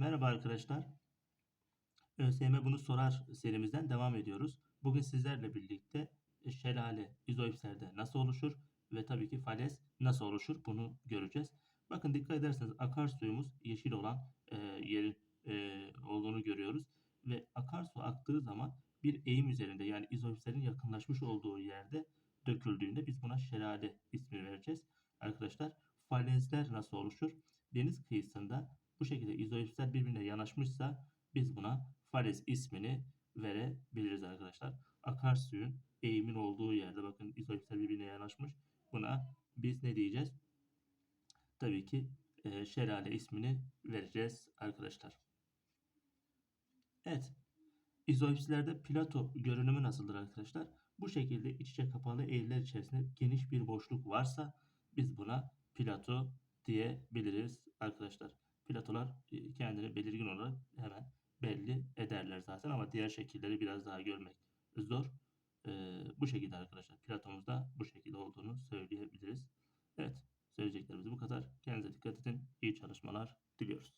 Merhaba arkadaşlar. ÖSYM bunu sorar serimizden devam ediyoruz. Bugün sizlerle birlikte şelale izoipslerde nasıl oluşur ve tabii ki falez nasıl oluşur bunu göreceğiz. Bakın dikkat ederseniz akarsuyumuz yeşil olan e, yerin e, olduğunu görüyoruz. Ve akarsu aktığı zaman bir eğim üzerinde yani izoipslerin yakınlaşmış olduğu yerde döküldüğünde biz buna şelale ismini vereceğiz. Arkadaşlar falezler nasıl oluşur? Deniz kıyısında bu şekilde izoipsler birbirine yanaşmışsa biz buna falez ismini verebiliriz arkadaşlar. Akarsuyun eğimin olduğu yerde bakın izoipsler birbirine yanaşmış. Buna biz ne diyeceğiz? Tabii ki e, şelale ismini vereceğiz arkadaşlar. Evet. İzoipslerde plato görünümü nasıldır arkadaşlar? Bu şekilde iç içe kapalı eğriler içerisinde geniş bir boşluk varsa biz buna plato diyebiliriz arkadaşlar. Platolar e, kendini belirgin olarak hemen belli ederler zaten ama diğer şekilleri biraz daha görmek zor. Ee, bu şekilde arkadaşlar. Platomuzda bu şekilde olduğunu söyleyebiliriz. Evet. Söyleyeceklerimiz bu kadar. Kendinize dikkat edin. İyi çalışmalar diliyoruz.